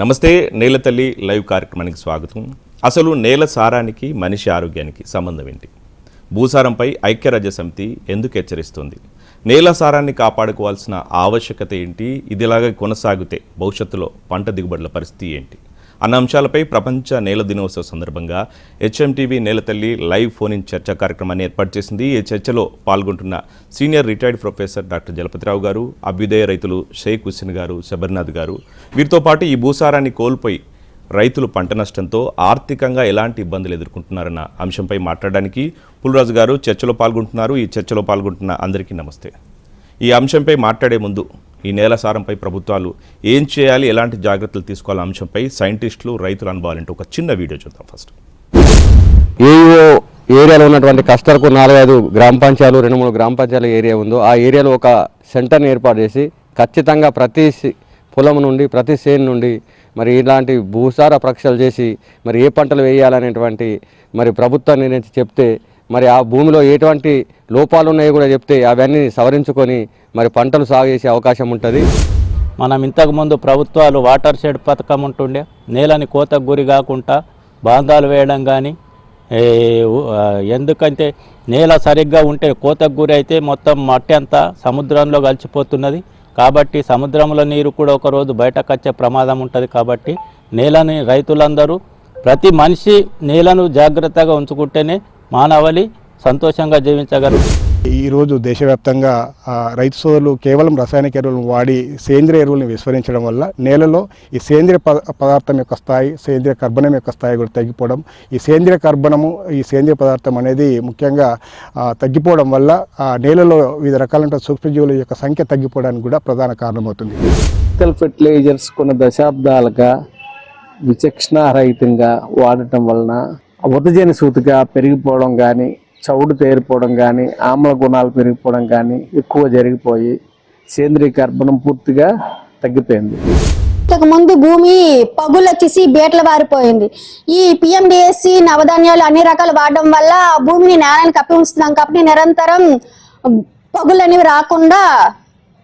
నమస్తే నేలతల్లి లైవ్ కార్యక్రమానికి స్వాగతం. అసలు నేల సారానికి మనిషి ఆరోగ్యానికి సంబంధం ఏంటి? భూసారంపై ఐక్యరాజ్య సమితి ఎందుకు హెచ్చరిస్తుంది? నేల సారాన్ని కాపాడుకోవాల్సిన ఆవశ్యకత ఏంటి? ఇదిలాగా కొనసాగితే భవిష్యత్తులో పంట దిగుబడుల పరిస్థితి ఏంటి? అన్న అంశాలపై ప్రపంచ నేల దినోత్సవ సందర్భంగా హెచ్ఎంటీవీ నేలతల్లి లైవ్ ఫోన్ ఇన్ చర్చా కార్యక్రమాన్ని ఏర్పాటు చేసింది. ఈ చర్చలో పాల్గొంటున్న senior retired professor doctor Jalapathirao గారు అభ్యుదయ రైతులు షేక్ హుస్సేన్ గారు శబర్నాథ్ గారు. వీరితో పాటు ఈ భూసారాన్ని కోల్పోయి రైతులు పంట నష్టంతో ఆర్థికంగా ఎలాంటి ఇబ్బందులు ఎదుర్కొంటున్నారన్న అంశంపై మాట్లాడడానికి పుల్రాజు గారు చర్చలో పాల్గొంటున్నారు. ఈ చర్చలో పాల్గొంటున్న అందరికీ నమస్తే. ఈ అంశంపై మాట్లాడే ముందు ఈ నేల సారంపై ప్రభుత్వాలు ఏం చేయాలి ఎలాంటి జాగ్రత్తలు తీసుకోవాలి అంశంపై సైంటిస్టులు రైతులు అనుభవాలంటే ఒక చిన్న వీడియో చూద్దాం ఫస్ట్. ఏఓ ఏరియాలో ఉన్నటువంటి కష్టాలకు నాలుగైదు గ్రామ పంచాయతీలు రెండు మూడు గ్రామ పంచాయతీల ఏరియా ఉందో ఆ ఏరియాలో ఒక సెంటర్ని ఏర్పాటు చేసి ఖచ్చితంగా ప్రతి పొలం నుండి ప్రతి సేన్ నుండి మరి ఇలాంటి భూసార పరీక్షలు చేసి మరి ఏ పంటలు వేయాలనేటువంటి మరి ప్రభుత్వాన్ని చెప్తే మరి ఆ భూమిలో ఎటువంటి లోపాలు ఉన్నాయో కూడా చెప్తే అవన్నీ సవరించుకొని మరి పంటలు సాగు చేసే అవకాశం ఉంటుంది. మనం ఇంతకుముందు ప్రభుత్వాలు వాటర్ షెడ్ పథకం ఉంటుండే నేలని కోతకు గురి కాకుండా బాంధాలు వేయడం కానీ ఎందుకంటే నేల సరిగ్గా ఉంటే కోతకు గురి అయితే మొత్తం మట్టి అంతా సముద్రంలో కలిసిపోతున్నది. కాబట్టి సముద్రంలో నీరు కూడా ఒకరోజు బయటకు వచ్చే ప్రమాదం ఉంటుంది కాబట్టి నేలని రైతులందరూ ప్రతి మనిషి నేలను జాగ్రత్తగా ఉంచుకుంటేనే మానవలి సంతోషంగా జీవించగలరు. ఈరోజు దేశవ్యాప్తంగా రైతు సోదరులు కేవలం రసాయనిక ఎరువులను వాడి సేంద్రియ ఎరువులను విస్మరించడం వల్ల నేలలో ఈ సేంద్రియ పదార్థం యొక్క స్థాయి సేంద్రియ కర్బనం యొక్క స్థాయి కూడా తగ్గిపోవడం ఈ సేంద్రియ కర్బనము ఈ సేంద్రియ పదార్థం అనేది ముఖ్యంగా తగ్గిపోవడం వల్ల ఆ నేలలో వివిధ రకాలైన సూక్ష్మజీవుల యొక్క సంఖ్య తగ్గిపోవడానికి కూడా ప్రధాన కారణమవుతుంది. కెమికల్ ఫెర్టిలైజర్స్ కొన్ని దశాబ్దాలుగా విచక్షణారహితంగా వాడటం వలన ఉదజని సూతిగా పెరిగిపోవడం కానీ చౌడు తేరిపోవడం కానీ ఆమ్ల గుణాలు పెరిగిపోవడం కానీ ఎక్కువ జరిగిపోయి సేంద్రీయ కర్బనం పూర్తిగా తగ్గిపోయింది. ఇంతకు ముందు భూమి పగులు వచ్చేసి బేట్ల వారిపోయింది. ఈ పిఎండిఎస్సి నవధాన్యాలు అన్ని రకాలు వాడడం వల్ల భూమిని నేలని కప్పి ఉంచుతున్నాం కాబట్టి నిరంతరం పగులు అనేవి రాకుండా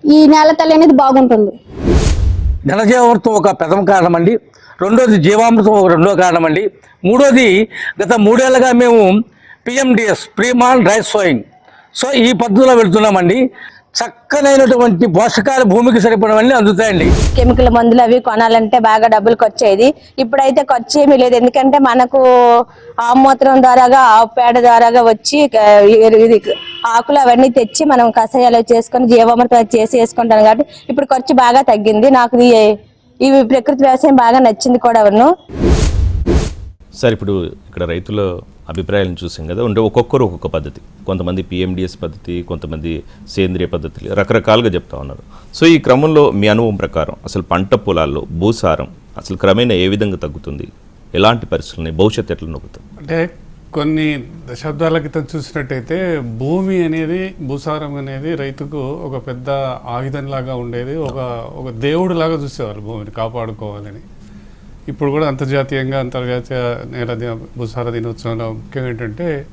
ఈ నేల తల్లి అనేది బాగుంటుంది. ఘనజీవామృతం ఒక ప్రథమ కారణం అండి. రెండోది జీవామృతం ఒక రెండో కారణం అండి మూడోది గత మూడేళ్ళుగా మేము పిఎండిఎస్ ప్రీమాన్ రైస్ సోయింగ్ సో ఈ పద్ధతిలో వెళ్తున్నామండి. చక్కనైనటువంటి పోషకాలు భూమికి సరిపడవన్నీ అందుతాయండి. కెమికల్ మందులు అవి కొనాలంటే బాగా డబ్బులు ఖర్చేది ఇప్పుడైతే ఖర్చు ఏమీ లేదు. ఎందుకంటే మనకు ఆమూత్రం ద్వారాగా ఆవు పేడ ద్వారాగా వచ్చి ఇది ఆకులు అవన్నీ తెచ్చి మనం కషాయాలు చేసుకొని జీవామృతం చేసి వేసుకుంటాం కాబట్టి ఇప్పుడు ఖర్చు బాగా తగ్గింది. నాకు ఈ ఈ ప్రకృతి వ్యవసాయం బాగా నచ్చింది కూడా అవును సార్ ఇప్పుడు ఇక్కడ రైతుల అభిప్రాయాలను చూసాం కదా అంటే ఒక్కొక్కరు ఒక్కొక్క పద్ధతి. కొంతమంది పిఎండిఎస్ పద్ధతి కొంతమంది సేంద్రియ పద్ధతులు రకరకాలుగా చెప్తా ఉన్నారు. సో ఈ క్రమంలో మీ అనుభవం ప్రకారం అసలు పంట పొలాల్లో భూసారం అసలు క్రమేణా ఏ విధంగా తగ్గుతుంది? ఎలాంటి పరిస్థితులు భవిష్యత్తు ఎట్లా నొక్కుతుంది? అంటే కొన్ని దశాబ్దాల క్రితం చూసినట్టయితే భూమి అనేది భూసారం అనేది రైతుకు ఒక పెద్ద ఆయుధంలాగా ఉండేది. ఒక ఒక దేవుడు లాగా చూసేవారు భూమిని కాపాడుకోవాలని. ఇప్పుడు కూడా అంతర్జాతీయంగా అంతర్జాతీయ నేల భూసార దినోత్సవంలో ముఖ్యం ఏంటంటే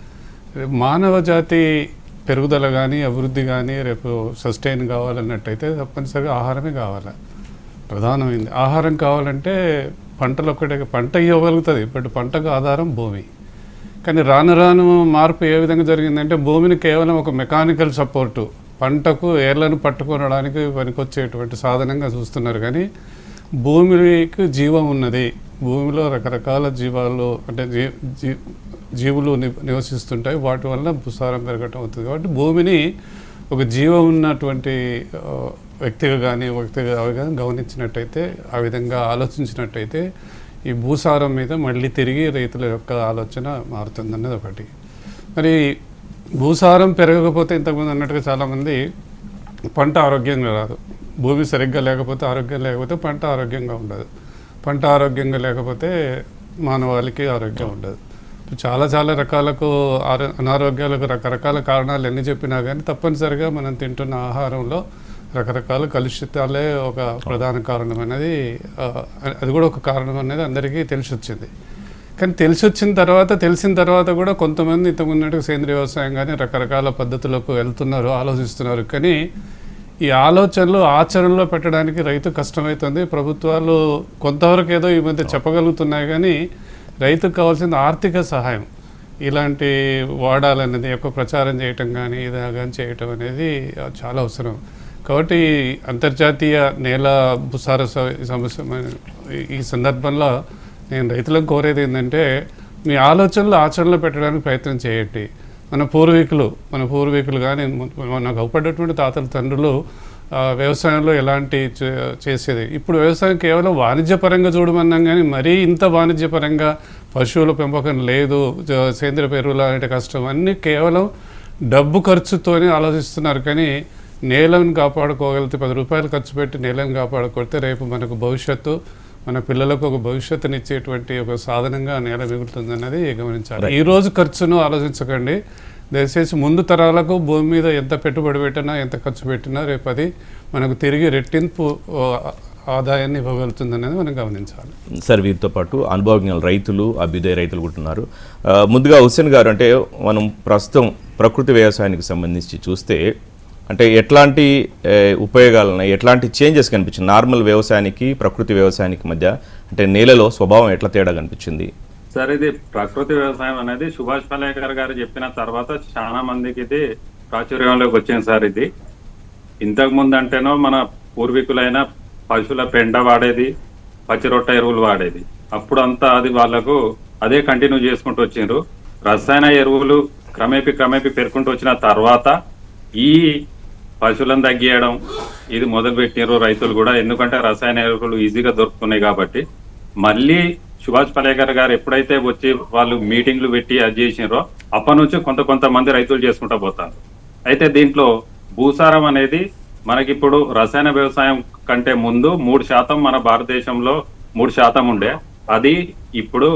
మానవ జాతి పెరుగుదల కానీ అభివృద్ధి కానీ రేపు సస్టైన్ కావాలన్నట్టయితే తప్పనిసరిగా ఆహారమే కావాలి. ప్రధానమైంది. ఆహారం కావాలంటే పంటలు ఒక్కటే పంట ఇవ్వగలుగుతుంది బట్ పంటకు ఆధారం భూమి. కానీ రాను రాను మార్పు ఏ విధంగా జరిగిందంటే భూమిని కేవలం ఒక మెకానికల్ సపోర్టు పంటకు ఏర్లను పట్టుకొనడానికి పనికొచ్చేటువంటి సాధనంగా చూస్తున్నారు. కానీ భూమికి జీవం ఉన్నది. భూమిలో రకరకాల జీవాలు అంటే జీ జీ- జీవులు నివసిస్తుంటాయి. వాటి వల్ల భూసారం పెరగటం అవుతుంది. కాబట్టి భూమిని ఒక జీవం ఉన్నటువంటి వ్యక్తిగా కానీ వ్యక్తిగా కానీ గమనించినట్టయితే ఆ విధంగా ఆలోచించినట్టయితే ఈ భూసారం మీద మళ్ళీ తిరిగి రైతుల యొక్క ఆలోచన మారుతుందన్నది ఒకటి. మరి భూసారం పెరగకపోతే ఇంతకుముందు అన్నట్టుగా చాలామంది పంట ఆరోగ్యంగా రాదు. భూమి సరిగ్గా లేకపోతే ఆరోగ్యం లేకపోతే పంట ఆరోగ్యంగా ఉండదు. పంట ఆరోగ్యంగా లేకపోతే మానవాళికి ఆరోగ్యం ఉండదు. చాలా చాలా రకాలకు ఆరో అనారోగ్యాలకు రకరకాల కారణాలు ఎన్ని చెప్పినా కానీ తప్పనిసరిగా మనం తింటున్న ఆహారంలో రకరకాల కలుషితాలే ఒక ప్రధాన కారణం అనేది అది కూడా ఒక కారణం అనేది అందరికీ తెలిసి వచ్చింది కానీ తెలిసి వచ్చిన తర్వాత తెలిసిన తర్వాత కూడా కొంతమంది ఇంతకుమున్నట్టుగా సేంద్రియ వ్యవసాయం కానీ రకరకాల పద్ధతులకు వెళ్తున్నారు ఆలోచిస్తున్నారు. కానీ ఈ ఆలోచనలు ఆచరణలో పెట్టడానికి రైతు కష్టమవుతుంది ప్రభుత్వాలు కొంతవరకు ఏదో ఈ మధ్య చెప్పగలుగుతున్నాయి కానీ రైతుకు కావాల్సిన ఆర్థిక సహాయం. ఇలాంటి వాడాలనేది ఎక్కువ ప్రచారం చేయటం కానీ ఇదా కానీ చేయటం అనేది చాలా అవసరం. కాబట్టి అంతర్జాతీయ నేల భూసార సమస్య ఈ- సందర్భంలో నేను రైతులకు కోరేది ఏంటంటే మీ ఆలోచనలు ఆచరణలో పెట్టడానికి ప్రయత్నం చేయండి. మన పూర్వీకులు మన పూర్వీకులు కానీ మనకు అవపడేటువంటి తాతల తండ్రులు వ్యవసాయంలో ఎలాంటి చే- చేసేది? ఇప్పుడు వ్యవసాయం కేవలం వాణిజ్యపరంగా చూడమన్నాం కానీ మరీ ఇంత వాణిజ్యపరంగా పశువుల పెంపకం లేదు సేంద్రియ ఎరువులు అంటే కష్టం. అన్నీ కేవలం డబ్బు ఖర్చుతోనే ఆలోచిస్తున్నారు. కానీ నేలను కాపాడుకోగలిగితే పది రూపాయలు ఖర్చు పెట్టి నేలను కాపాడుకుంటే రేపు మనకు భవిష్యత్తు మన పిల్లలకు ఒక భవిష్యత్తునిచ్చేటువంటి ఒక సాధనంగా నేల మిగులుతుంది అన్నది గమనించాలి. ఈ రోజు ఖర్చును ఆలోచించకండి. దయచేసి ముందు తరాలకు భూమి మీద ఎంత పెట్టుబడి పెట్టినా ఎంత ఖర్చు పెట్టినా రేపు అది మనకు తిరిగి రెట్టింపు ఆదాయాన్ని ఇవ్వగలుగుతుంది అనేది మనం గమనించాలి. సార్ వీరితో పాటు అనుభవజ్ఞులు రైతులు అభ్యుదయ రైతులు కూడా ఉన్నారు. ముందుగా హుస్సేన్ గారు అంటే మనం ప్రస్తుతం ప్రకృతి వ్యవసాయానికి సంబంధించి చూస్తే అంటే ఎట్లాంటి ఉపయోగాలు ఉన్నాయి ఎట్లాంటి చేంజెస్ కనిపించింది? నార్మల్ వ్యవసాయానికి ప్రకృతి వ్యవసాయానికి మధ్య అంటే నేలలో స్వభావం ఎట్లా తేడా కనిపించింది? సార్ ఇది ప్రకృతి వ్యవసాయం అనేది సుభాష్ పలేకర్ గారు చెప్పిన తర్వాత చాలా మందికి ఇది ప్రాచుర్యంలోకి వచ్చింది సార్ ఇది. ఇంతకు ముందు అంటేనో మన పూర్వీకులైన పశువుల పెండ వాడేది పచ్చిరొట్ట ఎరువులు వాడేది. అప్పుడు అంతా అది వాళ్ళకు అదే కంటిన్యూ చేసుకుంటూ వచ్చిండ్రు. రసాయన ఎరువులు క్రమేపీ క్రమేపీ పేర్కొంటూ వచ్చిన తర్వాత ఈ పశువులను తగ్గియడం ఇది మొదలు పెట్టినారు రైతులు కూడా. ఎందుకంటే రసాయన ఎరువులు ఈజీగా దొరుకుతున్నాయి కాబట్టి. మళ్ళీ సుభాష్ పలేకర్ గారు ఎప్పుడైతే వచ్చి వాళ్ళు మీటింగ్లు పెట్టి అది చేసినారో అప్పటి నుంచి కొంత కొంతమంది రైతులు చేసుకుంటా పోతారు. అయితే దీంట్లో భూసారం అనేది మనకిప్పుడు రసాయన వ్యవసాయం కంటే ముందు మూడు శాతం మన భారతదేశంలో మూడు శాతం ఉండే. అది ఇప్పుడు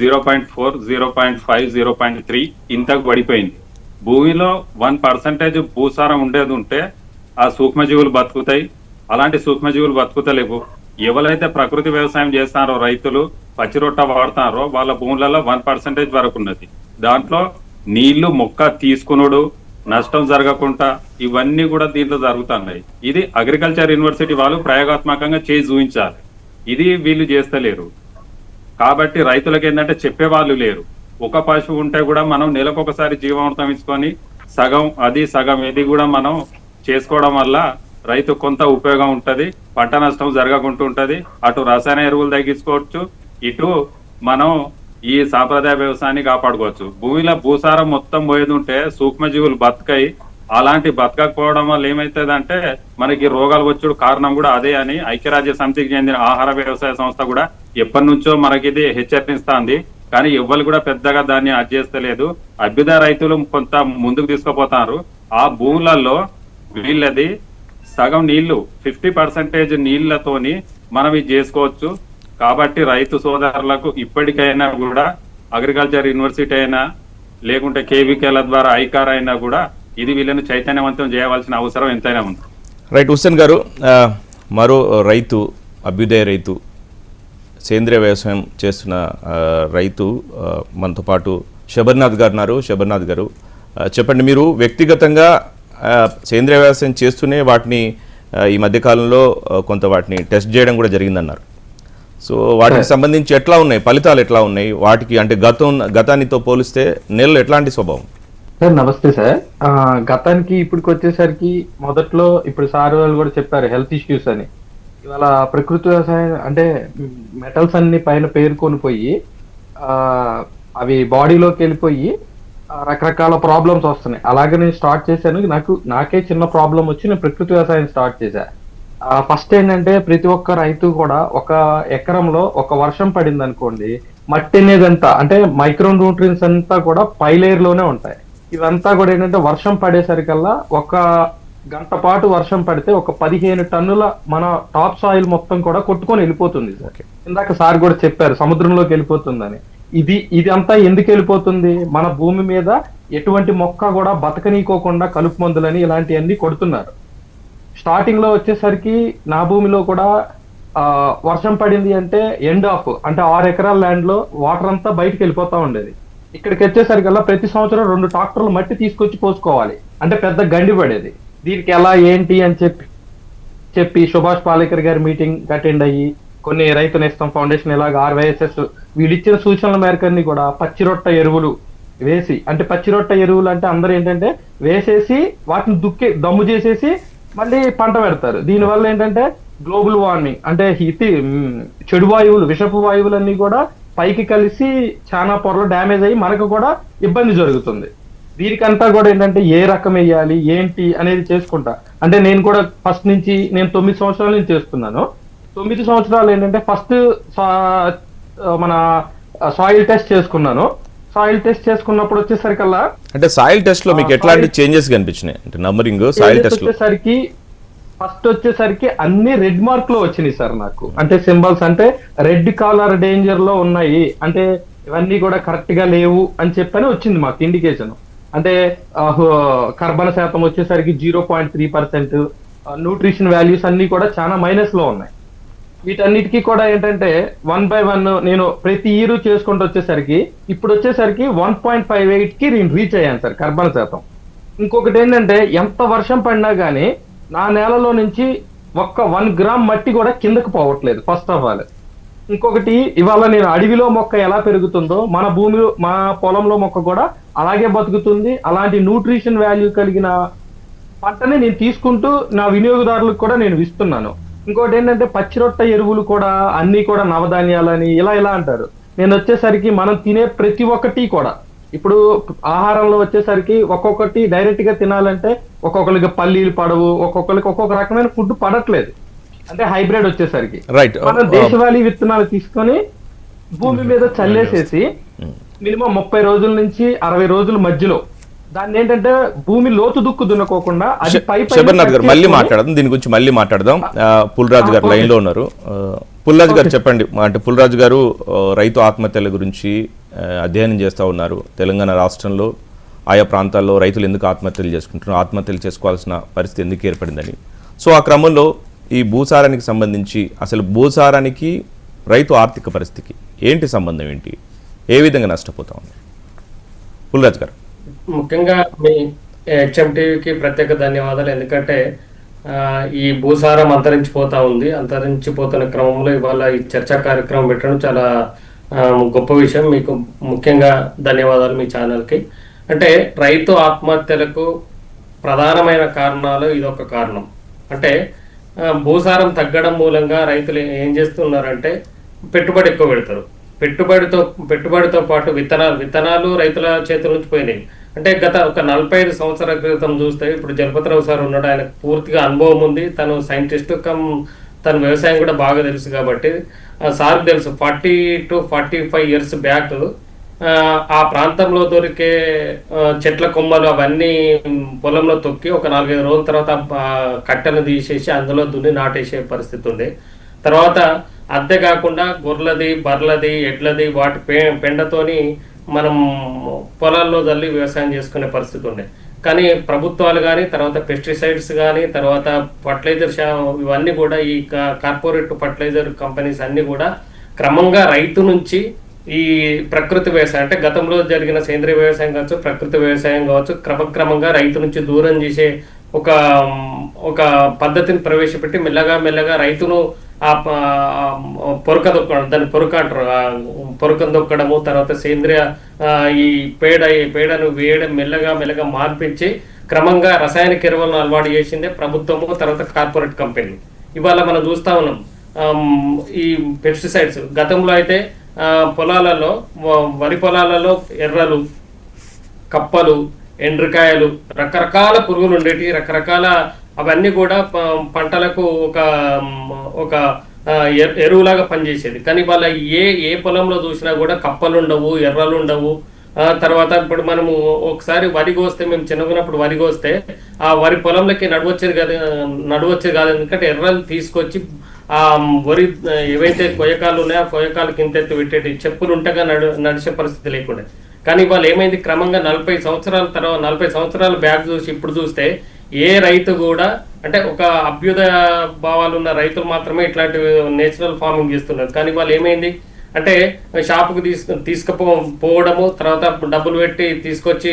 zero point four zero point five zero point three ఇంతకు పడిపోయింది. భూమిలో వన్ పర్సెంటేజ్ భూసారం ఉండేది ఉంటే ఆ సూక్ష్మజీవులు బతుకుతాయి. అలాంటి సూక్ష్మజీవులు బతుకుతలేవు. ఎవరైతే ప్రకృతి వ్యవసాయం చేస్తారో రైతులు పచ్చిరొట్ట వాడుతారో వాళ్ళ భూములలో వన్ పర్సెంటేజ్ వరకు ఉన్నది. దాంట్లో నీళ్ళు మొక్క తీసుకునుడు నష్టం జరగకుండా ఇవన్నీ కూడా దీంట్లో జరుగుతున్నాయి. ఇది అగ్రికల్చర్ యూనివర్సిటీ వాళ్ళు ప్రయోగాత్మకంగా చేసి చూపించాలి ఇది వీళ్ళు చేస్తలేరు. కాబట్టి రైతులకు ఏంటంటే చెప్పేవాళ్ళు లేరు. ఒక పశువు ఉంటే కూడా మనం నెలకు ఒకసారి జీవామృతం ఇచ్చుకొని సగం అది సగం ఇది కూడా మనం చేసుకోవడం వల్ల రైతు కొంత ఉపయోగం ఉంటది పంట నష్టం జరగకుండా ఉంటది. అటు రసాయన ఎరువులు తగ్గించుకోవచ్చు ఇటు మనం ఈ సాంప్రదాయ వ్యవసాయాన్ని కాపాడుకోవచ్చు. భూమిలో భూసారం మొత్తం పోయేది ఉంటే సూక్ష్మజీవులు బతకై అలాంటి బతకకపోవడం వల్ల ఏమైతుందంటే మనకి రోగాలు వచ్చుడు కారణం కూడా అదే అని ఐక్యరాజ్య సమితికి చెందిన ఆహార వ్యవసాయ సంస్థ కూడా ఎప్పటి నుంచో మనకి ఇది హెచ్చరిస్తుంది. కానీ ఎవ్వరు కూడా పెద్దగా దాన్ని అడ్జేస్తలేదు అభ్యుద రైతులు కొంత ముందుకు తీసుకుపోతారు. ఆ భూములలో వీళ్ళది సగం నీళ్ళు ఫిఫ్టీ పర్సెంటేజ్ నీళ్ళతోని మనం ఇది చేసుకోవచ్చు. కాబట్టి రైతు సోదరులకు ఇప్పటికైనా కూడా అగ్రికల్చర్ యూనివర్సిటీ అయినా లేకుంటే కేవీకేల ద్వారా ఐకార్ అయినా కూడా ఇది వీళ్ళని చైతన్యవంతం చేయవలసిన అవసరం ఎంతైనా ఉంది. రైట్ హుస్సేన్ గారు మరో రైతు అభ్యుదయ రైతు సేంద్రియ వ్యవసాయం చేస్తున్న రైతు మనతో పాటు శబర్నాథ్ గారు ఉన్నారు. శబర్నాథ్ గారు చెప్పండి మీరు వ్యక్తిగతంగా సేంద్రియ వ్యవసాయం చేస్తూనే వాటిని ఈ మధ్యకాలంలో కొంత వాటిని టెస్ట్ చేయడం కూడా జరిగిందన్నారు. సో వాటికి సంబంధించి ఎట్లా ఉన్నాయి? ఫలితాలు ఎట్లా ఉన్నాయి? వాటికి అంటే గతం గతానితో పోలిస్తే నెలలు ఎట్లాంటి స్వభావం? సార్ నమస్తే సార్. గతానికి ఇప్పటికి వచ్చేసరికి మొదట్లో ఇప్పుడు సార్ వాళ్ళు కూడా చెప్పారు హెల్త్ ఇష్యూస్ అని. ఇవాళ ప్రకృతి వ్యవసాయం అంటే మెటల్స్ అన్ని పైన పేరుకొని పోయి అవి బాడీలోకి వెళ్ళిపోయి రకరకాల ప్రాబ్లమ్స్ వస్తున్నాయి. అలాగే నేను స్టార్ట్ చేశాను. నాకు నాకే చిన్న ప్రాబ్లం వచ్చి నేను ప్రకృతి వ్యవసాయం స్టార్ట్ చేశా. ఫస్ట్ ఏంటంటే ప్రతి ఒక్క రైతు కూడా ఒక ఎకరంలో ఒక వర్షం పడింది అనుకోండి మట్టి అనేది అంతా అంటే మైక్రో న్యూట్రియన్స్ అంతా కూడా పై లోనే ఉంటాయి. ఇవంతా కూడా ఏంటంటే వర్షం పడేసరికల్లా ఒక గంట పాటు వర్షం పడితే ఒక పదిహేను టన్నుల మన టాప్ సాయిల్ మొత్తం కూడా కొట్టుకొని వెళ్ళిపోతుంది సార్. ఇందాక సార్ కూడా చెప్పారు సముద్రంలోకి వెళ్ళిపోతుందని. ఇది ఇది అంతా ఎందుకు వెళ్ళిపోతుంది? మన భూమి మీద ఎటువంటి మొక్క కూడా బతకనీకోకుండా కలుపు మందులని ఇలాంటివన్నీ కొడుతున్నారు. స్టార్టింగ్లో వచ్చేసరికి నా భూమిలో కూడా ఆ, వర్షం పడింది అంటే ఎండ్ ఆఫ్ అంటే ఆరు ఎకరాల ల్యాండ్లో వాటర్ అంతా బయటకు వెళ్ళిపోతా ఉండేది. ఇక్కడికి వచ్చేసరికల్లా ప్రతి సంవత్సరం రెండు ట్రాక్టర్లు మట్టి తీసుకొచ్చి పోసుకోవాలి. అంటే పెద్ద గండి పడేది. దీనికి ఎలా ఏంటి అని చెప్పి చెప్పి సుభాష్ పాలేకర్ గారి మీటింగ్ అటెండ్ అయ్యి కొన్ని రైతు నేస్తం ఫౌండేషన్ ఇలాగ ఆర్వైఎస్ఎస్ వీళ్ళు ఇచ్చిన సూచనల మేరకన్ని కూడా కూడా పచ్చిరొట్ట ఎరువులు వేసి అంటే పచ్చిరొట్ట ఎరువులు అంటే అందరూ ఏంటంటే వేసేసి వాటిని దుక్కి దమ్ము చేసేసి మళ్ళీ పంట పెడతారు. దీనివల్ల ఏంటంటే గ్లోబల్ వార్మింగ్ అంటే ఇది చెడు వాయువులు విషపు వాయువులన్నీ కూడా పైకి కలిసి చాలా పొరలు డ్యామేజ్ అయ్యి మనకు కూడా ఇబ్బంది జరుగుతుంది. దీనికంతా కూడా ఏంటంటే ఏ రకం వేయాలి ఏంటి అనేది చేసుకుంటా. అంటే నేను కూడా ఫస్ట్ నుంచి నేను తొమ్మిది సంవత్సరాల నుంచి చేస్తున్నాను. తొమ్మిది సంవత్సరాలు ఏంటంటే ఫస్ట్ మన సాయిల్ టెస్ట్ చేసుకున్నాను. సాయిల్ టెస్ట్ చేసుకున్నప్పుడు వచ్చేసరికల్లా అంటే సాయిల్ టెస్ట్లో మీకు ఎట్లాంటి చేంజెస్ కనిపించినాయి? అంటే నంబరింగ్ సాయిల్ టెస్ట్ వచ్చేసరికి ఫస్ట్ వచ్చేసరికి అన్ని రెడ్ మార్క్లో వచ్చినాయి సార్ నాకు. అంటే సింబల్స్ అంటే రెడ్ కాలర్ డేంజర్లో ఉన్నాయి. అంటే ఇవన్నీ కూడా కరెక్ట్గా లేవు అని చెప్పని వచ్చింది మాకు ఇండికేషన్ అంటే కర్బన శాతం వచ్చేసరికి zero point three percent nutrition values అన్ని కూడా చాలా మైనస్లో ఉన్నాయి. వీటన్నిటికీ కూడా ఏంటంటే వన్ బై వన్ నేను ప్రతి ఇయర్ చేసుకుంటూ వచ్చేసరికి ఇప్పుడు వచ్చేసరికి వన్ పాయింట్ ఫైవ్ ఎయిట్కి నేను రీచ్ అయ్యాను సార్ కర్బన శాతం. ఇంకొకటి ఏంటంటే ఎంత వర్షం పడినా కానీ నా నేలలో నుంచి ఒక్క వన్ గ్రామ్ మట్టి కూడా కిందకు పోవట్లేదు ఫస్ట్ ఆఫ్ ఆల్ ఇంకొకటి ఇవాళ నేను అడవిలో మొక్క ఎలా పెరుగుతుందో మన భూమిలో మా పొలంలో మొక్క కూడా అలాగే బతుకుతుంది. అలాంటి న్యూట్రిషన్ వాల్యూ కలిగిన పంటని నేను తీసుకుంటూ నా వినియోగదారులకు కూడా నేను ఇస్తున్నాను. ఇంకోటి ఏంటంటే పచ్చిరొట్ట ఎరువులు కూడా అన్ని కూడా నవధాన్యాలని ఇలా ఇలా అంటారు. నేను వచ్చేసరికి మనం తినే ప్రతి ఒక్కటి కూడా ఇప్పుడు ఆహారంలో వచ్చేసరికి ఒక్కొక్కటి డైరెక్ట్గా తినాలంటే ఒక్కొక్కరికి పల్లీలు పడవు ఒక్కొక్కరికి ఒక్కొక్క రకమైన ఫుడ్ పడట్లేదు. అంటే హైబ్రిడ్ వచ్చేసరికి. రైట్ మనం దేశవాళీ విత్తనాలు తీసుకొని భూమి మీద చల్లేసేసి మినిమం ముప్పై రోజుల నుంచి అరవై రోజుల మధ్యలో దాన్ని ఏంటంటే భూమి లోతు దుక్కు దున్నకోకుండా అది పై శబర్నాథ్ గారు మళ్ళీ మాట్లాడదాం. దీని గురించి మళ్ళీ మాట్లాడదాం. పుల్రాజు గారు. లైన్లో ఉన్నారు. పుల్రాజు గారు చెప్పండి. అంటే పుల్రాజు గారు రైతు ఆత్మహత్యల గురించి అధ్యయనం చేస్తూ ఉన్నారు. తెలంగాణ రాష్ట్రంలో ఆయా ప్రాంతాల్లో రైతులు ఎందుకు ఆత్మహత్యలు చేసుకుంటున్నారు ఆత్మహత్యలు చేసుకోవాల్సిన పరిస్థితి ఎందుకు ఏర్పడిందని. సో ఆ క్రమంలో ఈ భూసారానికి సంబంధించి అసలు భూసారానికి రైతు ఆర్థిక పరిస్థితికి ఏంటి సంబంధం ఏంటి? ఏ విధంగా నష్టపోతా ఉంది పుల్రాజు గారు. ముఖ్యంగా మీ హెచ్ఎం టీవీకి ప్రత్యేక ధన్యవాదాలు. ఎందుకంటే ఈ భూసారం అంతరించిపోతా ఉంది. అంతరించిపోతున్న క్రమంలో ఇవాళ ఈ చర్చా కార్యక్రమం పెట్టడం చాలా గొప్ప విషయం. మీకు ముఖ్యంగా ధన్యవాదాలు మీ ఛానల్కి. అంటే రైతు ఆత్మహత్యలకు ప్రధానమైన కారణాలు ఇదొక కారణం. అంటే భూసారం తగ్గడం మూలంగా రైతులు ఏం చేస్తున్నారంటే పెట్టుబడి ఎక్కువ పెడతారు. పెట్టుబడితో పెట్టుబడితో పాటు విత్తనాలు విత్తనాలు రైతుల చేతుల నుంచి పోయినాయి. అంటే గత ఒక నలభై ఐదు సంవత్సరాల క్రితం చూస్తే ఇప్పుడు జలపతిరావు సార్ ఉన్నాడు ఆయనకు పూర్తిగా అనుభవం ఉంది. తను సైంటిస్ట్ కమ్ తన వ్యవసాయం కూడా బాగా తెలుసు కాబట్టి సార్ తెలుసు forty to forty five years back ఆ, ప్రాంతంలో దొరికే చెట్ల కొమ్మలు అవన్నీ పొలంలో తొక్కి ఒక నాలుగైదు రోజుల తర్వాత కట్టెను తీసేసి అందులో దున్ని నాటేసే పరిస్థితి ఉంది తర్వాత అద్దె కాకుండా గొర్రెలది బర్రెలది ఎడ్లది వాటి పెండతోని మనం పొలాల్లో తల్లి వ్యవసాయం చేసుకునే పరిస్థితి ఉండే. కానీ ప్రభుత్వాలు కానీ తర్వాత పెస్టిసైడ్స్ కానీ తర్వాత ఫర్టిలైజర్ షా ఇవన్నీ కూడా ఈ కార్పొరేట్ ఫర్టిలైజర్ కంపెనీస్ అన్నీ కూడా క్రమంగా రైతు నుంచి ఈ ప్రకృతి వ్యవసాయం అంటే గతంలో జరిగిన సేంద్రియ వ్యవసాయం కావచ్చు ప్రకృతి వ్యవసాయం కావచ్చు క్రమక్రమంగా రైతు నుంచి దూరం చేసే ఒక ఒక పద్ధతిని ప్రవేశపెట్టి మెల్లగా మెల్లగా రైతును ఆ పొరక దొక్కడం దాన్ని పొరక అంటారు. పొరకను దొక్కడము తర్వాత సేంద్రియ ఈ పేడ ఈ పేడను వేయడం మెల్లగా మెల్లగా మార్పించి క్రమంగా రసాయనిక ఎరువులను అలవాటు చేసిందే ప్రభుత్వము తర్వాత కార్పొరేట్ కంపెనీలు ఇవాళ మనం చూస్తా ఉన్నాం. ఈ పెస్టిసైడ్స్. గతంలో అయితే పొలాలలో వరి పొలాలలో ఎర్రలు కప్పలు ఎండ్రకాయలు రకరకాల పురుగులు ఉండేటి రకరకాల అవన్నీ కూడా పంటలకు ఒక ఒక ఎరువులాగా పనిచేసేది. కానీ వాళ్ళ ఏ ఏ పొలంలో చూసినా కూడా కప్పలు ఉండవు ఎర్రలు ఉండవు తర్వాత ఇప్పుడు మనము ఒకసారి వరి కోస్తే మేము చిన్నగున్నప్పుడు వరి కోస్తే ఆ వరి పొలంలోకి నడవచ్చేది కాదు నడవచ్చేది కాదు. ఎందుకంటే ఎర్రలు తీసుకొచ్చి ఆ వరి ఏవైతే కొయ్యకాలు ఉన్నాయో ఆ కొయ్యకాలు కింద ఎత్తు పెట్టేటి చెప్పులు ఉంటగా నడు నడిచే పరిస్థితి లేకుండా. కానీ వాళ్ళు ఏమైంది? క్రమంగా నలభై సంవత్సరాల తర్వాత నలభై సంవత్సరాల బ్యాక్ చూసి ఇప్పుడు చూస్తే ఏ రైతు కూడా అంటే ఒక అభ్యుదయ భావాలు ఉన్న రైతులు మాత్రమే ఇట్లాంటి నేచురల్ ఫార్మింగ్ చేస్తున్నారు. కానీ వాళ్ళు ఏమైంది? అంటే షాపుకు తీసుకు తీసుకుపోవడము తర్వాత డబ్బులు పెట్టి తీసుకొచ్చి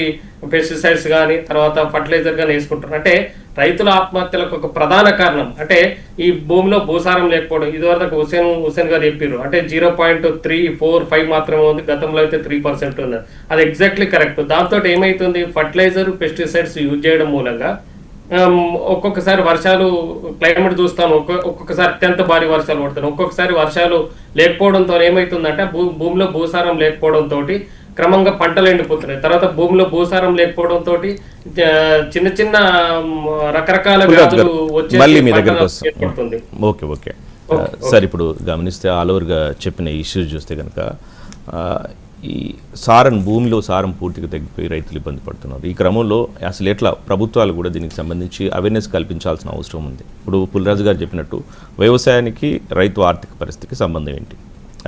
పెస్టిసైడ్స్ కానీ తర్వాత ఫర్టిలైజర్ కానీ వేసుకుంటారు అంటే రైతుల ఆత్మహత్యలకు ఒక ప్రధాన కారణం. అంటే ఈ భూమిలో భూసారం లేకపోవడం ఇదివరకు హుసేన్ హుసేన్ గారు చెప్పారు అంటే zero point three four five మాత్రమే ఉంది గతంలో అయితే త్రీ పర్సెంట్ ఉంది అది ఎగ్జాక్ట్లీ కరెక్ట్. దాంతో ఏమైతుంది? ఫర్టిలైజర్ పెస్టిసైడ్స్ యూజ్ చేయడం మూలంగా ఒక్కొక్కసారి వర్షాలు క్లైమేట్ చూస్తాను. ఒక్కొ- ఒక్కొక్కసారి అత్యంత భారీ వర్షాలు పడతాను ఒక్కొక్కసారి వర్షాలు లేకపోవడంతో ఏమవుతుందంటే భూ భూమిలో భూసారం లేకపోవడంతో క్రమంగా పంటలు ఎండిపోతున్నాయి. తర్వాత భూమిలో భూసారం లేకపోవడంతో చిన్న చిన్న రకరకాల వ్యాధులు ఏర్పడుతుంది. వస్తాం ఓకే ఓకే. సార్ ఇప్పుడు గమనిస్తే ఆల్ ఓవర్గా చెప్పిన ఇష్యూస్ చూస్తే కనుక ఈ సారం భూమిలో సారం పూర్తిగా తగ్గిపోయి రైతులు ఇబ్బంది పడుతున్నారు. ఈ క్రమంలో అసలు ఎట్లా ప్రభుత్వాలు కూడా దీనికి సంబంధించి అవేర్నెస్ కల్పించాల్సిన అవసరం ఉంది. ఇప్పుడు పుల్రాజు గారు చెప్పినట్టు వ్యవసాయానికి రైతు ఆర్థిక పరిస్థితికి సంబంధం ఏంటి?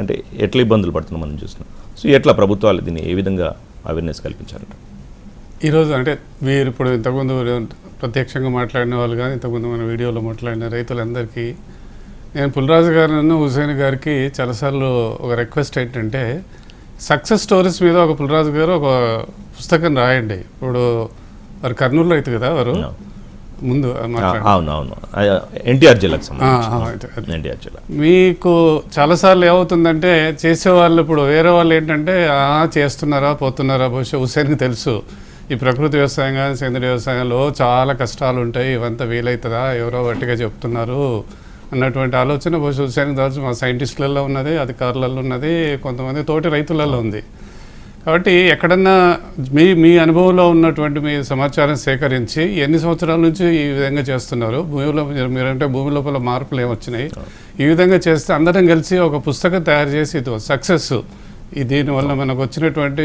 అంటే ఎట్లా ఇబ్బందులు పడుతున్నాం మనం చూస్తున్నాం. సో ఎట్లా ప్రభుత్వాలు దీన్ని ఏ విధంగా అవేర్నెస్ కల్పించారట? ఈరోజు అంటే మీరు ఇప్పుడు ఇంతకుముందు ప్రత్యక్షంగా మాట్లాడిన వాళ్ళు కానీ ఇంతకుముందు మన వీడియోలో మాట్లాడిన రైతులందరికీ నేను పుల్రాజు గారిను హుసేన్ గారికి చాలాసార్లు ఒక రిక్వెస్ట్ ఏంటంటే సక్సెస్ స్టోరీస్ మీద ఒక పుల్రాజు గారు ఒక పుస్తకం రాయండి. ఇప్పుడు వారు కర్నూలు రైతు కదా వారు? ముందు ఆ, మాట్లాడండి. అవును అవును ఎన్టీఆర్ జిల్లాకు ఆ, సంబంధించి ఎన్టీఆర్ జిల్లా. మీకు చాలాసార్లు ఏమవుతుందంటే చేసేవాళ్ళు ఇప్పుడు వేరే వాళ్ళు ఏంటంటే "ఆ, చేస్తున్నారా పోతున్నారా బహుశా హుసేన్కి తెలుసు. ఈ ప్రకృతి వ్యవసాయం కానీ సేంద్రియ వ్యవసాయంలో చాలా కష్టాలు ఉంటాయి ఇవంతా వీలవుతుందా ఎవరో వట్టిగా చెప్తున్నారు. అన్నటువంటి ఆలోచన బహుశా చూసానికి తెలుసు. మా సైంటిస్టులలో ఉన్నది అధికారులలో ఉన్నది కొంతమంది తోటి రైతులలో ఉంది. కాబట్టి ఎక్కడన్నా మీ మీ అనుభవంలో ఉన్నటువంటి మీ సమాచారం సేకరించి ఎన్ని సంవత్సరాల నుంచి ఈ విధంగా చేస్తున్నారు? భూమిలో మీరు- మీరంటే భూమి లోపల మార్పులు ఏమొచ్చినాయి ఈ విధంగా చేస్తే అందరం కలిసి ఒక పుస్తకం తయారు చేసి ఇది సక్సెస్. ఈ దీనివల్ల మనకు వచ్చినటువంటి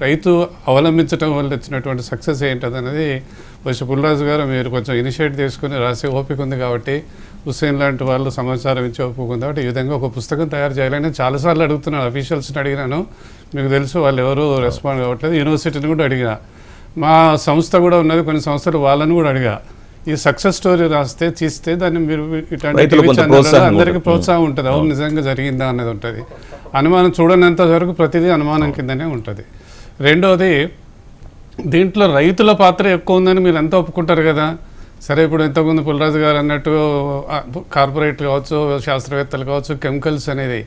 రైతు అవలంబించడం వల్ల వచ్చినటువంటి సక్సెస్ ఏంటది అనేది బహుశా పుల్రాజు గారు మీరు కొంచెం ఇనిషియేట్ తీసుకుని రాసే ఓపిక ఉంది కాబట్టి హుస్సేన్ లాంటి వాళ్ళు సమాచారం ఇచ్చి ఒప్పుకుంది. కాబట్టి ఈ విధంగా ఒక పుస్తకం తయారు చేయాలని చాలాసార్లు అడుగుతున్నాను. అఫీషియల్స్ని అడిగినాను. మీకు తెలుసు వాళ్ళు ఎవరు రెస్పాండ్ కావట్లేదు యూనివర్సిటీని కూడా అడిగా మా సంస్థ కూడా ఉన్నది కొన్ని సంస్థలు వాళ్ళని కూడా అడిగా. ఈ సక్సెస్ స్టోరీ రాస్తే తీస్తే దాన్ని మీరు ఇట్లాంటి అందరికీ. ప్రోత్సాహం ఉంటుంది. అవును నిజంగా జరిగిందా అనేది ఉంటుంది. అనుమానం చూడనంత వరకు ప్రతిదీ అనుమానం కిందనే ఉంటుంది. రెండోది దీంట్లో రైతుల పాత్ర ఎక్కువ ఉందని మీరు ఎంత ఒప్పుకుంటారు కదా? సరే ఇప్పుడు ఇంతకుముందు పుల్లరాజు గారు అన్నట్టు కార్పొరేట్లు కావచ్చు శాస్త్రవేత్తలు కావచ్చు కెమికల్స్ అనేది.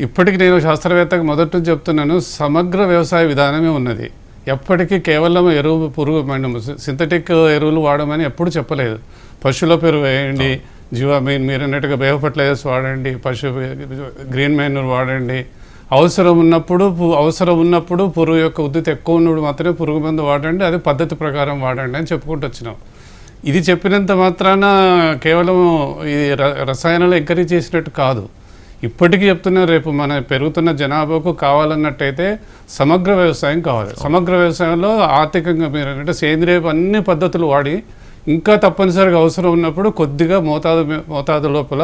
ఇప్పటికి నేను శాస్త్రవేత్తకు మొదటి నుంచి చెప్తున్నాను సమగ్ర వ్యవసాయ విధానమే ఉన్నది. ఎప్పటికీ కేవలం ఎరువు పురుగు సింథటిక్ ఎరువులు వాడమని ఎప్పుడు చెప్పలేదు. పశువుల పెరుగు వేయండి జీవ మీన్ మీరు అన్నట్టుగా బయో ఫర్టిలైజర్స్ వాడండి పశు గ్రీన్ మైనర్ వాడండి. అవసరం ఉన్నప్పుడు పు- అవసరం ఉన్నప్పుడు పురుగు యొక్క ఉద్దిత ఎక్కువ ఉన్నప్పుడు మాత్రమే పురుగు మందు వాడండి అది పద్ధతి ప్రకారం వాడండి అని చెప్పుకుంటూ వచ్చినాం. ఇది చెప్పినంత మాత్రాన కేవలం ఈ ర- రసాయనాలు ఎంకరేజ్ చేసినట్టు కాదు. ఇప్పటికీ చెప్తున్నా రేపు మన పెరుగుతున్న జనాభాకు కావాలన్నట్టయితే సమగ్ర వ్యవసాయం కావాలి. సమగ్ర వ్యవసాయంలో ఆర్థికంగా మీరు అంటే సేంద్రియ అన్ని పద్ధతులు వాడి ఇంకా తప్పనిసరిగా అవసరం ఉన్నప్పుడు కొద్దిగా మోతాదు మోతాదు లోపల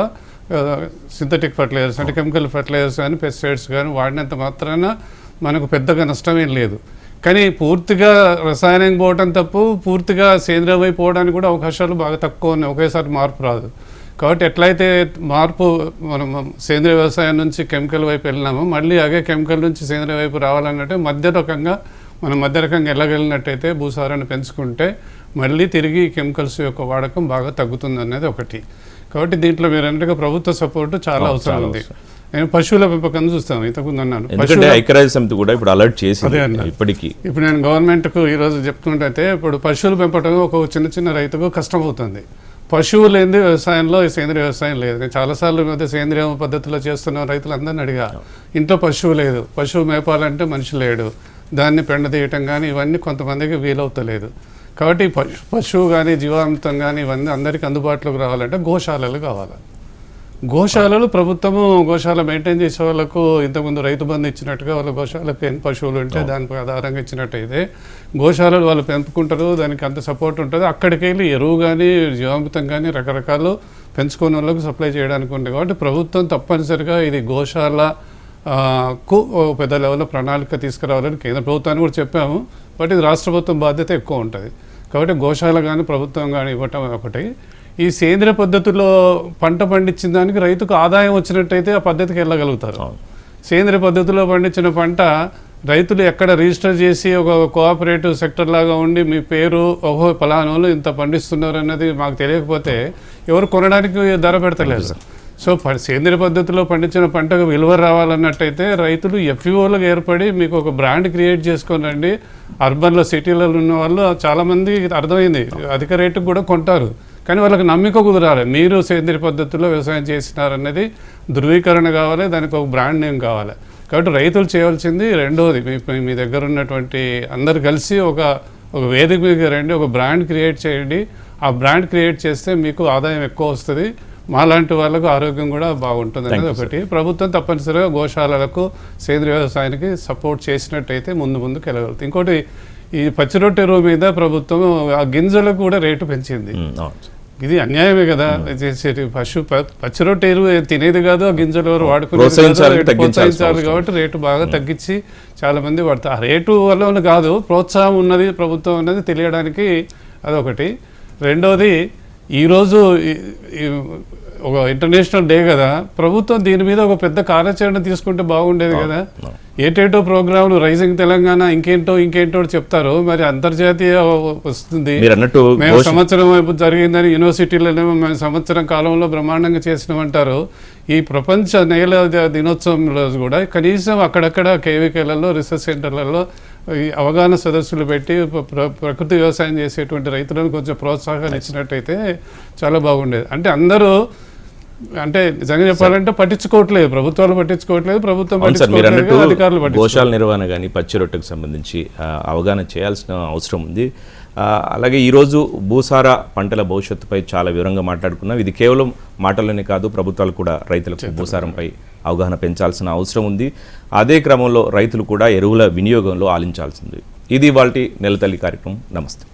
సింథటిక్ ఫర్టిలైజర్స్ అంటే కెమికల్ ఫర్టిలైజర్స్ కానీ పెస్టిసైడ్స్ కానీ వాడినంత మాత్రాన మనకు పెద్దగా నష్టమేం లేదు. కానీ పూర్తిగా రసాయనం పోవటం తప్పు పూర్తిగా సేంద్రియం వైపు పోవడానికి కూడా అవకాశాలు బాగా తక్కువ ఉన్నాయి. ఒకేసారి మార్పు రాదు. కాబట్టి ఎట్లయితే మార్పు మనం సేంద్రియ వ్యవసాయం నుంచి కెమికల్ వైపు వెళ్ళినామో మళ్ళీ అదే కెమికల్ నుంచి సేంద్రియ వైపు రావాలన్నట్టే మధ్య రకంగా మనం మధ్య రకంగా వెళ్ళగలిగినట్టయితే భూసారాన్ని పెంచుకుంటే మళ్ళీ తిరిగి కెమికల్స్ యొక్క వాడకం బాగా తగ్గుతుంది అనేది ఒకటి. కాబట్టి దీంట్లో మీరు అన్నట్టుగా ప్రభుత్వ సపోర్ట్ చాలా అవసరం ఉంది. నేను పశువుల పెంపకం చూస్తాను ఇంతకుముందు అన్నాను. ఎందుకంటే ఐక్యరాజ్య సమితి కూడా ఇప్పుడు అలర్ట్ చేసింది అన్న. ఇప్పటికీ. ఇప్పుడు నేను గవర్నమెంట్కు ఈరోజు చెప్తుంటే ఇప్పుడు పశువులు పెంపటం ఒక చిన్న చిన్న రైతుకు కష్టమవుతుంది. పశువులు లేనిది వ్యవసాయంలో ఈ సేంద్రియ వ్యవసాయం లేదు. నేను చాలాసార్లు మధ్య సేంద్రియ పద్ధతిలో చేస్తున్న రైతులందరినీ అడిగా ఇంట్లో పశువు లేదు. పశువు మేపాలంటే మనిషి లేడు. దాన్ని పెండ తీయటం కానీ ఇవన్నీ కొంతమందికి వీలవుతలేదు. కాబట్టి పశువు కానీ జీవామృతం కానీ ఇవన్నీ అందరికీ అందుబాటులోకి రావాలంటే గోశాలలు కావాలి. గోశాలలు ప్రభుత్వము గోశాల మెయింటైన్ చేసే వాళ్ళకు ఇంతకుముందు రైతు బంధు ఇచ్చినట్టుగా వాళ్ళ గోశాలకు ఎన్ని పశువులు ఉంటే దానిపై ఆధారంగా ఇచ్చినట్టయితే గోశాలలు వాళ్ళు పెంపుకుంటారు దానికి అంత సపోర్ట్ ఉంటుంది. అక్కడికి వెళ్ళి ఎరువు కానీ జీవామృతం కానీ రకరకాలు పెంచుకునే వాళ్ళకు సప్లై చేయడానికి ఉంది. కాబట్టి ప్రభుత్వం తప్పనిసరిగా ఇది గోశాల కు పెద్ద లెవెల్లో ప్రణాళిక తీసుకురావాలని కేంద్ర ప్రభుత్వాన్ని కూడా చెప్పాము. బట్ ఇది రాష్ట్ర ప్రభుత్వం బాధ్యత ఎక్కువ ఉంటుంది. కాబట్టి గోశాల కానీ ప్రభుత్వం కానీ ఇవ్వటం ఒకటి. ఈ సేంద్రియ పద్ధతిలో పంట పండించిన దానికి రైతుకు ఆదాయం వచ్చినట్టయితే ఆ పద్ధతికి వెళ్ళగలుగుతారు. సేంద్రియ పద్ధతిలో పండించిన పంట రైతులు ఎక్కడ రిజిస్టర్ చేసి ఒక కోఆపరేటివ్ సెక్టర్ లాగా ఉండి మీ పేరు ఓహో పలానోళ్ళు ఇంత పండిస్తున్నారు అన్నది మాకు తెలియకపోతే ఎవరు కొనడానికి ధర పెడతలేదు. సో సేంద్రియ పద్ధతిలో పండించిన పంటకు విలువ రావాలన్నట్టయితే రైతులు ఎఫ్ఈఓలకు ఏర్పడి మీకు ఒక బ్రాండ్ క్రియేట్ చేసుకొని రండి. అర్బన్లో సిటీలలో ఉన్న వాళ్ళు చాలామంది అర్థమైంది. అధిక రేటుకు కూడా కొంటారు. కానీ వాళ్ళకి నమ్మిక కుదరాలి. మీరు సేంద్రియ పద్ధతిలో వ్యవసాయం చేసినారన్నది ధృవీకరణ కావాలి దానికి ఒక బ్రాండ్ నేమ్ కావాలి. కాబట్టి రైతులు చేయవలసింది రెండోది మీ మీ దగ్గర ఉన్నటువంటి అందరు కలిసి ఒక ఒక వేదిక మీద రండి ఒక బ్రాండ్ క్రియేట్ చేయండి. ఆ బ్రాండ్ క్రియేట్ చేస్తే మీకు ఆదాయం ఎక్కువ వస్తుంది. మాలాంటి వాళ్ళకు ఆరోగ్యం కూడా బాగుంటుంది అనేది ఒకటి. ప్రభుత్వం తప్పనిసరిగా గోశాలలకు సేంద్రియ వ్యవసాయానికి సపోర్ట్ చేసినట్టయితే ముందు ముందుకు వెళ్ళగలుగుతుంది ఇంకోటి ఈ పచ్చి రొట్టె ఎరువు మీద ప్రభుత్వం ఆ గింజలకు కూడా రేటు పెంచింది. ఇది అన్యాయమే కదా. చేసేటి పశు ప- పచ్చి రొట్టె ఎరువు తినేది కాదు ఆ గింజలు ఎవరు వాడుకునేది. ప్రోత్సహించాలి. కాబట్టి రేటు బాగా తగ్గించి చాలా మంది పడతారు ఆ రేటు వల్ల కాదు ప్రోత్సాహం ఉన్నది ప్రభుత్వం ఉన్నది తెలియడానికి అదొకటి. రెండోది ఈరోజు ఒక ఇంటర్నేషనల్ డే కదా. ప్రభుత్వం దీని మీద ఒక పెద్ద కార్యాచరణ తీసుకుంటే బాగుండేది కదా. ఏటేటో ప్రోగ్రాంలు రైజింగ్ తెలంగాణ ఇంకేంటో ఇంకేంటో చెప్తారు. మరి అంతర్జాతీయ వస్తుంది. మేము సంవత్సరం వైపు జరిగిందని యూనివర్సిటీలోనేమో మేము సంవత్సరం కాలంలో బ్రహ్మాండంగా చేసినామంటారు. ఈ ప్రపంచ నేల ద- దినోత్సవంలో కూడా కనీసం అక్కడక్కడ కేవీకేలలో రీసెర్చ్ సెంటర్లలో ఈ అవగాహన సదస్సులు పెట్టి ప్ర- ప్ర- ప్రకృతి వ్యవసాయం చేసేటువంటి రైతులను కొంచెం ప్రోత్సాహాన్ని ఇచ్చినట్టయితే చాలా బాగుండేది. అంటే అందరూ అంటే నిజంగా చెప్పాలంటే పట్టించుకోవట్లేదు. ప్రభుత్వాలు పట్టించుకోవట్లేదు ప్రభుత్వం అధికారులు గోశాల నిర్వహణ కానీ పచ్చి రొట్టెకు సంబంధించి అవగాహన చేయాల్సిన అవసరం ఉంది. అలాగే ఈరోజు భూసార పంటల భవిష్యత్తుపై చాలా వివరంగా మాట్లాడుకున్నాం. ఇది కేవలం మాటల్లోనే కాదు ప్రభుత్వాలు కూడా రైతులకు భూసారంపై అవగాహన పెంచాల్సిన అవసరం ఉంది. అదే క్రమంలో రైతులు కూడా ఎరువుల వినియోగంలో ఆలించాల్సింది. ఇది వాళ్ళ నెలతల్లి కార్యక్రమం. నమస్తే.